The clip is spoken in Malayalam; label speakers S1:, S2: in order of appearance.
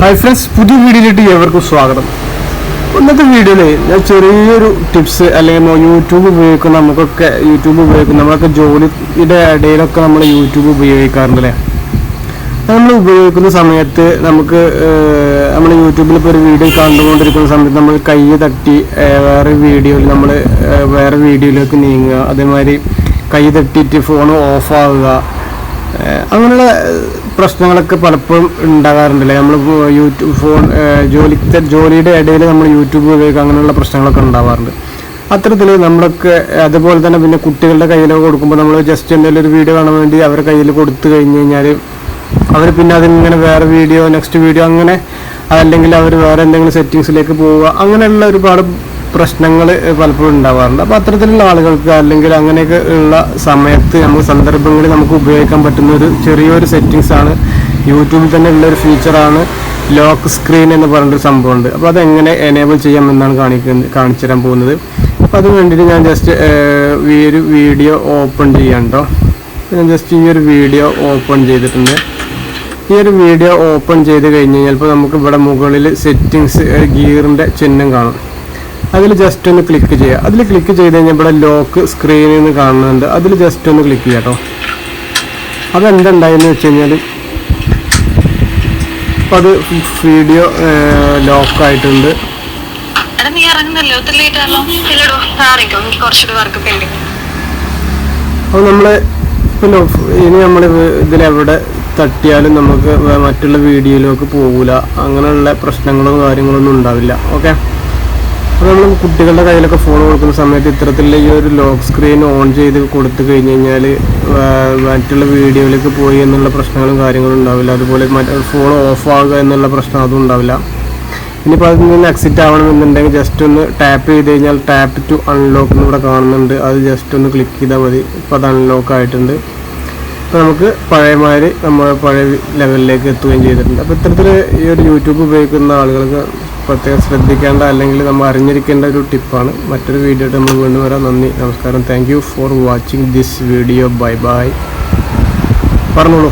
S1: ഹായ് ഫ്രണ്ട്സ് പുതിയ വീഡിയോയിലേക്ക് ഏവർക്കും സ്വാഗതം. ഇന്നത്തെ വീഡിയോയിൽ ഞാൻ ചെറിയൊരു ടിപ്സ് അല്ലെങ്കിൽ യൂട്യൂബ് ഉപയോഗിക്കുന്ന നമുക്കൊക്കെ യൂട്യൂബ് ഉപയോഗിക്കുന്ന നമ്മളൊക്കെ ജോലിയുടെ ഇടയിലൊക്കെ നമ്മൾ യൂട്യൂബ് ഉപയോഗിക്കാറുണ്ട് അല്ലേ? നമ്മൾ ഉപയോഗിക്കുന്ന സമയത്ത് നമുക്ക് നമ്മൾ യൂട്യൂബിൽ ഇപ്പോൾ ഒരു വീഡിയോ കണ്ടുകൊണ്ടിരിക്കുന്ന സമയത്ത് നമ്മൾ കൈ തട്ടി വേറെ വീഡിയോയിൽ നമ്മൾ വേറെ വീഡിയോയിലേക്ക് നീങ്ങുക. അതേമാതിരി കൈ തട്ടിയിട്ട് ഫോൺ ഓഫ് ആവുക. ഏഹ്, അങ്ങനെയുള്ള പ്രശ്നങ്ങളൊക്കെ പലപ്പോഴും ഉണ്ടാകാറുണ്ടല്ലേ? നമ്മൾ യൂട്യൂബ് ഫോൺ ജോലിത്തെ ജോലിയുടെ ഇടയിൽ നമ്മൾ യൂട്യൂബ് ഉപയോഗിക്കുക അങ്ങനെയുള്ള പ്രശ്നങ്ങളൊക്കെ ഉണ്ടാവാറുണ്ട്. അത്തരത്തിൽ നമ്മളൊക്കെ അതുപോലെ തന്നെ പിന്നെ കുട്ടികളുടെ കയ്യിലൊക്കെ കൊടുക്കുമ്പോൾ നമ്മൾ ജസ്റ്റ് എന്തെങ്കിലും ഒരു വീഡിയോ കാണാൻ വേണ്ടി അവരുടെ കയ്യിൽ കൊടുത്തു കഴിഞ്ഞ് കഴിഞ്ഞാൽ അവർ പിന്നെ അതിങ്ങനെ വേറെ വീഡിയോ നെക്സ്റ്റ് വീഡിയോ അങ്ങനെ അല്ലെങ്കിൽ അവർ വേറെ എന്തെങ്കിലും സെറ്റിങ്സിലേക്ക് പോവുക അങ്ങനെയുള്ള ഒരുപാട് പ്രശ്നങ്ങൾ പലപ്പോഴും ഉണ്ടാവാറുണ്ട്. അപ്പോൾ അത്തരത്തിലുള്ള ആളുകൾക്ക് അല്ലെങ്കിൽ അങ്ങനെയൊക്കെ ഉള്ള സമയത്ത് നമുക്ക് സന്ദർഭങ്ങളിൽ നമുക്ക് ഉപയോഗിക്കാൻ പറ്റുന്ന ഒരു ചെറിയൊരു സെറ്റിങ്സ് ആണ്. യൂട്യൂബിൽ തന്നെ ഉള്ള ഒരു ഫീച്ചറാണ് ലോക്ക് സ്ക്രീൻ എന്ന് പറഞ്ഞൊരു സംഭവമുണ്ട്. അപ്പോൾ അതെങ്ങനെ എനേബിൾ ചെയ്യാമെന്നാണ് കാണിക്കുന്നത് കാണിച്ചു തരാൻ പോകുന്നത്. അപ്പോൾ അതിന് വേണ്ടിയിട്ട് ഞാൻ ജസ്റ്റ് ഈ ഒരു വീഡിയോ ഓപ്പൺ ചെയ്യണ്ടോ ഞാൻ ജസ്റ്റ് ഈ ഒരു വീഡിയോ ഓപ്പൺ ചെയ്തിട്ടുണ്ട്. ഈ ഒരു വീഡിയോ ഓപ്പൺ ചെയ്ത് കഴിഞ്ഞ് കഴിഞ്ഞാൽ ഇപ്പോൾ നമുക്ക് ഇവിടെ മുകളിൽ സെറ്റിങ്സ് ഗിയറിന്റെ ചിഹ്നം കാണും. അതിൽ ജസ്റ്റ് ഒന്ന് ക്ലിക്ക് ചെയ്യുക. അതിൽ ക്ലിക്ക് ചെയ്ത് കഴിഞ്ഞാൽ ഇവിടെ ലോക്ക് സ്ക്രീനിൽ നിന്ന് കാണുന്നുണ്ട്. അതിൽ ജസ്റ്റ് ഒന്ന് ക്ലിക്ക് ചെയ്യാം കേട്ടോ അതെന്തുണ്ടായെന്ന് വെച്ച് കഴിഞ്ഞാൽ അത് വീഡിയോ ലോക്കായിട്ടുണ്ട്
S2: നീ ഇറങ്ങുന്നല്ലോ? ഒത്തിരി ലേറ്റ് ആണല്ലോ ഇല്ലടോ ഇറങ്ങിക്കോ എനിക്ക് കുറച്ചുകൂടി വർക്ക് പെൻഡിങ്
S1: അപ്പോൾ നമ്മൾ പിന്നെ ഇനി നമ്മൾ ഇതിലെവിടെ തട്ടിയാലും നമുക്ക് മറ്റുള്ള വീഡിയോയിലേക്ക് പോകില്ല അങ്ങനെയുള്ള പ്രശ്നങ്ങളും കാര്യങ്ങളൊന്നും ഉണ്ടാവില്ല. ഓക്കെ നമ്മൾ കുട്ടികളുടെ കയ്യിലൊക്കെ ഫോൺ കൊടുക്കുന്ന സമയത്ത് ഇത്തരത്തിലുള്ള ഈ ഒരു ലോക്ക് സ്ക്രീൻ ഓൺ ചെയ്ത് കൊടുത്തു കഴിഞ്ഞ് കഴിഞ്ഞാൽ മറ്റുള്ള വീഡിയോയിലേക്ക് പോയി എന്നുള്ള പ്രശ്നങ്ങളും കാര്യങ്ങളും ഉണ്ടാവില്ല. അതുപോലെ മറ്റേ ഫോൺ ഓഫ് ആവുക എന്നുള്ള പ്രശ്നം അതും ഉണ്ടാവില്ല. ഇനിയിപ്പോൾ അതിൽ നിന്ന് എക്സിറ്റ് ആവണമെന്നുണ്ടെങ്കിൽ ജസ്റ്റ് ഒന്ന് ടാപ്പ് ചെയ്ത് കഴിഞ്ഞാൽ ടാപ്പ് ടു അൺലോക്ക് എന്ന് ഇവിടെ കാണുന്നുണ്ട്. അത് ജസ്റ്റ് ഒന്ന് ക്ലിക്ക് ചെയ്താൽ മതി. ഇപ്പോൾ അത് അൺലോക്ക് ആയിട്ടുണ്ട്. അപ്പോൾ നമുക്ക് പഴയമാതിരി നമ്മുടെ പഴയ ലെവലിലേക്ക് എത്തുകയും ചെയ്തിട്ടുണ്ട്. അപ്പോൾ ഇത്തരത്തിൽ ഈ ഒരു യൂട്യൂബ് ഉപയോഗിക്കുന്ന ആളുകൾക്ക് പ്രത്യേകം ശ്രദ്ധിക്കേണ്ട അല്ലെങ്കിൽ നമ്മൾ അറിഞ്ഞിരിക്കേണ്ട ഒരു ടിപ്പാണ് മറ്റൊരു വീഡിയോ നമ്മൾ വീണ്ടും വരാം. നന്ദി നമസ്കാരം. Thank for watching this video bye bye പറഞ്ഞോളൂ.